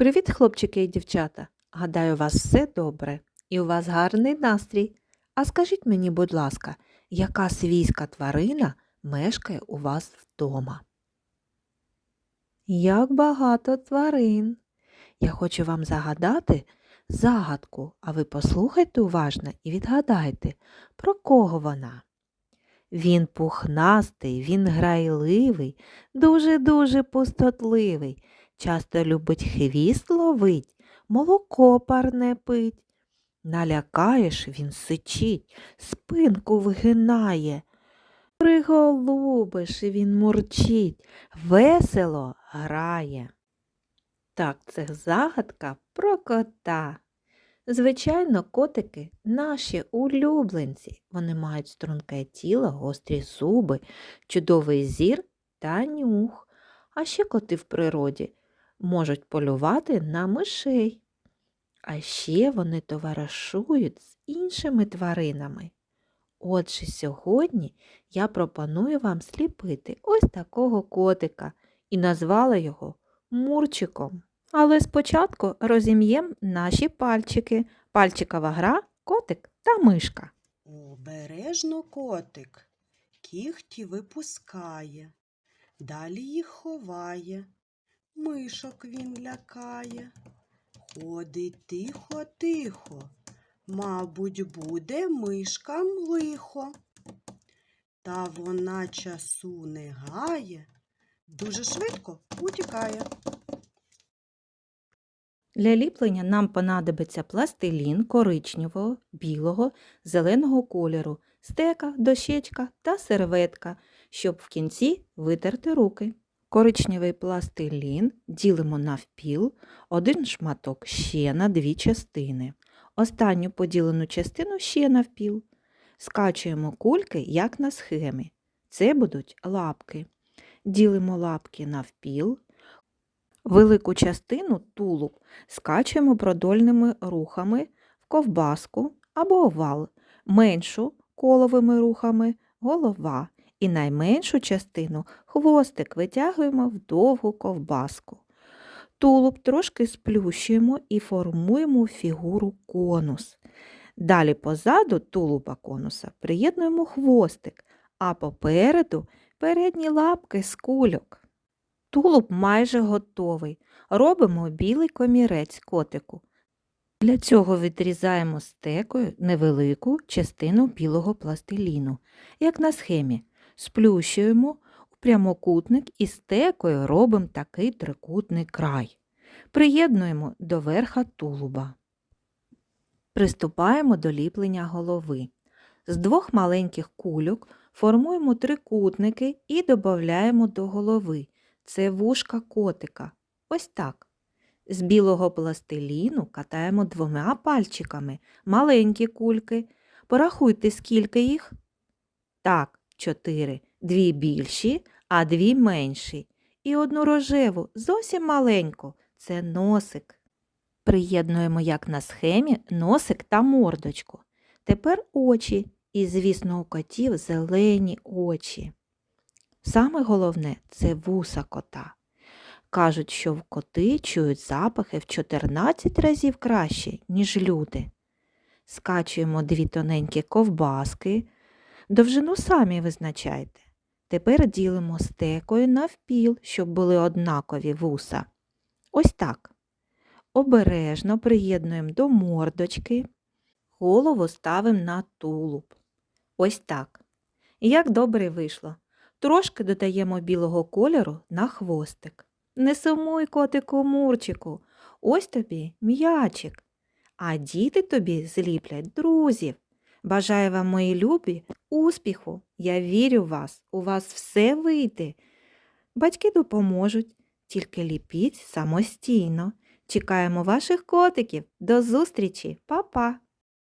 Привіт, хлопчики і дівчата! Гадаю, у вас все добре і у вас гарний настрій. А скажіть мені, будь ласка, яка свійська тварина мешкає у вас вдома? Як багато тварин. Я хочу вам загадати загадку, а ви послухайте уважно і відгадайте, про кого вона. Він пухнастий, він грайливий, дуже-дуже пустотливий, часто любить хвіст ловить, молоко парне пить. Налякаєш, він сичить, спинку вигинає. Приголубиш, він мурчить, весело грає. Так, це загадка про кота. Звичайно, котики наші улюбленці. Вони мають струнке тіло, гострі зуби, чудовий зір та нюх. А ще коти в природі можуть полювати на мишей. А ще вони товаришують з іншими тваринами. Отже, сьогодні я пропоную вам сліпити ось такого котика і назвала його Мурчиком. Але спочатку розім'єм наші пальчики. Пальчикова гра, котик та мишка. Обережно котик кіхті випускає, далі їх ховає, мишок він лякає. Ходить тихо, тихо, мабуть, буде мишкам лихо. Та вона часу не гає, дуже швидко утікає. Для ліплення нам понадобиться пластилін коричневого, білого, зеленого кольору, стека, дощечка та серветка, щоб в кінці витерти руки. Коричневий пластилін ділимо навпіл, один шматок ще на дві частини. Останню поділену частину ще навпіл. Скачуємо кульки, як на схемі. Це будуть лапки. Ділимо лапки навпіл. Велику частину тулуб скачуємо продольними рухами в ковбаску або овал, меншу коловими рухами голова і найменшу частину хвостик витягуємо в довгу ковбаску. Тулуб трошки сплющуємо і формуємо фігуру конус. Далі позаду тулуба конуса приєднуємо хвостик, а попереду передні лапки з кульок. Тулуб майже готовий. Робимо білий комірець котику. Для цього відрізаємо стекою невелику частину білого пластиліну, як на схемі. Сплющуємо у прямокутник і стекою робимо такий трикутний край. Приєднуємо до верха тулуба. Приступаємо до ліплення голови. З двох маленьких кульок формуємо трикутники і додаємо до голови. Це вушка котика. Ось так. З білого пластиліну катаємо двома пальчиками маленькі кульки. Порахуйте, скільки їх. Так, чотири. Дві більші, а дві менші. І одну рожеву, зовсім маленьку. Це носик. Приєднуємо, як на схемі, носик та мордочку. Тепер очі. І, звісно, у котів зелені очі. Саме головне це вуса кота. Кажуть, що в коти чують запахи в 14 разів краще, ніж люди. Скачуємо дві тоненькі ковбаски, довжину самі визначайте. Тепер ділимо стекою навпіл, щоб були однакові вуса. Ось так. Обережно приєднуємо до мордочки, голову ставимо на тулуб. Ось так. Як добре вийшло. Трошки додаємо білого кольору на хвостик. Не сумуй, котику Мурчику, ось тобі м'ячик. А діти тобі зліплять друзів. Бажаю вам, мої любі, успіху. Я вірю в вас, у вас все вийде. Батьки допоможуть, тільки ліпіть самостійно. Чекаємо ваших котиків. До зустрічі, Па-па!